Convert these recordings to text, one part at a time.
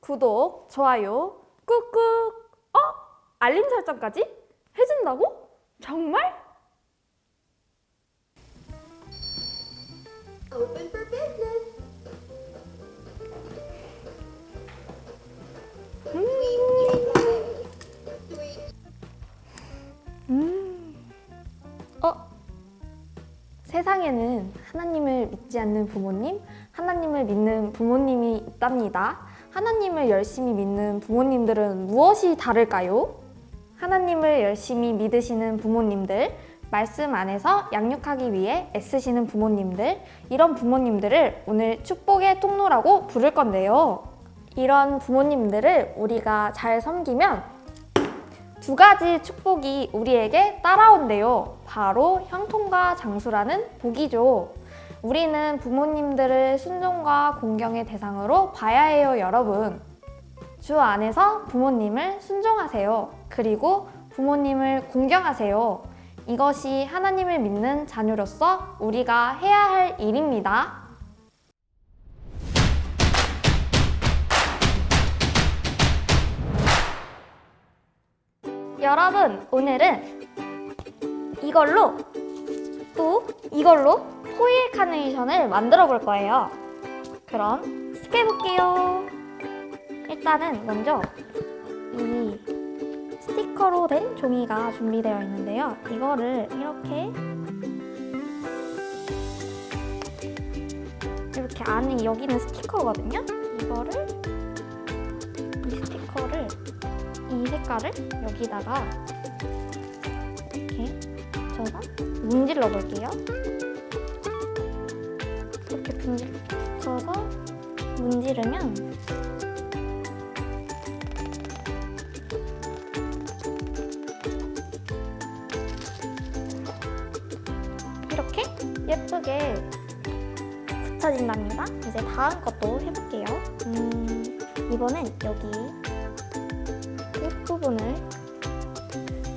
구독, 좋아요, 꾹꾹, 어? 알림 설정까지 해준다고? 정말? Open for business. 어? 세상에는 하나님을 믿지 않는 부모님, 하나님을 믿는 부모님이 있답니다. 하나님을 열심히 믿는 부모님들은 무엇이 다를까요? 하나님을 열심히 믿으시는 부모님들, 말씀 안에서 양육하기 위해 애쓰시는 부모님들, 이런 부모님들을 오늘 축복의 통로라고 부를 건데요. 이런 부모님들을 우리가 잘 섬기면 두 가지 축복이 우리에게 따라온대요. 바로 형통과 장수라는 복이죠. 우리는 부모님들을 순종과 공경의 대상으로 봐야 해요, 여러분. 주 안에서 부모님을 순종하세요. 그리고 부모님을 공경하세요. 이것이 하나님을 믿는 자녀로서 우리가 해야 할 일입니다. 여러분, 오늘은 이걸로 또 이걸로 호일 카네이션을 만들어 볼 거예요. 그럼 시작해 볼게요. 일단은 먼저 이 스티커로 된 종이가 준비되어 있는데요. 이거를 이렇게 이렇게 안에 여기는 스티커거든요. 이거를 이 스티커를 이 색깔을 여기다가 이렇게 붙여서 문질러 볼게요. 이렇게 붙여서 문지르면 이렇게 예쁘게 붙여진답니다. 이제 다음 것도 해볼게요. 음, 이번엔 여기 끝부분을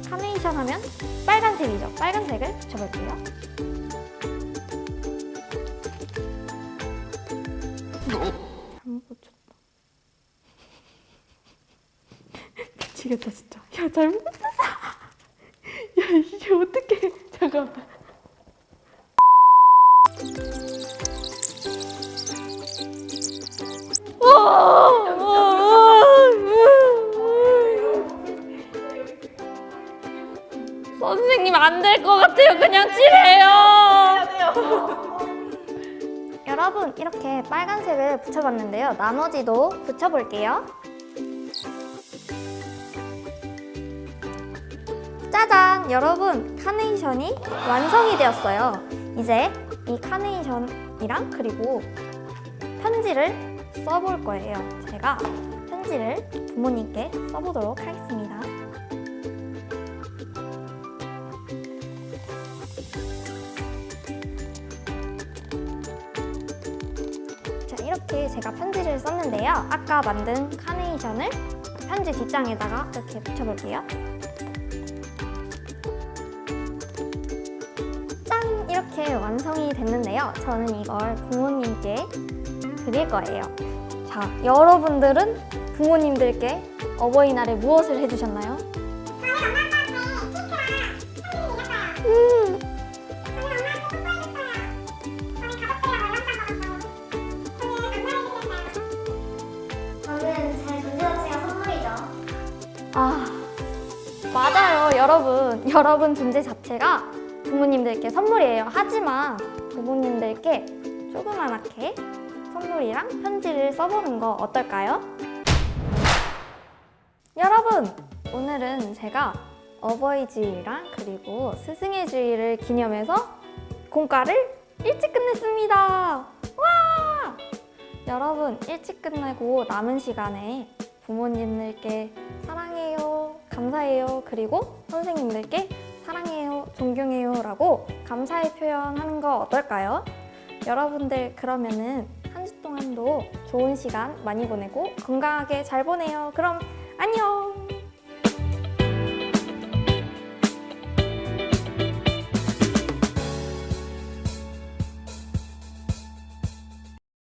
카네이션 하면 빨간색이죠. 빨간색을 붙여볼게요. 잘못 붙였다. 미치겠다 진짜. 야 잘못 붙였어. 야 이게 어떻게? 잠깐만. 선생님 안 될 것 같아요. 그냥 칠해요. 여러분 이렇게 빨간색을 붙여봤는데요. 나머지도 붙여볼게요. 짜잔! 여러분 카네이션이 완성이 되었어요. 이제 이 카네이션이랑 그리고 편지를 써볼 거예요. 제가 편지를 부모님께 써보도록 하겠습니다. 이렇게 제가 편지를 썼는데요. 아까 만든 카네이션을 편지 뒷장에다가 이렇게 붙여볼게요. 짠! 이렇게 완성이 됐는데요. 저는 이걸 부모님께 드릴 거예요. 자, 여러분들은 부모님들께 어버이날에 무엇을 해주셨나요? 아, 맞아요, 여러분. 여러분 존재 자체가 부모님들께 선물이에요. 하지만 부모님들께 조그만하게 선물이랑 편지를 써보는 거 어떨까요? 여러분, 오늘은 제가 어버이 주일이랑 그리고 스승의 주일을 기념해서 공과를 일찍 끝냈습니다. 와! 여러분, 일찍 끝내고 남은 시간에 부모님들께 사랑해요, 감사해요, 그리고 선생님들께 사랑해요, 존경해요 라고 감사의 표현하는 거 어떨까요? 여러분들 그러면은 한 주 동안도 좋은 시간 많이 보내고 건강하게 잘 보내요. 그럼 안녕!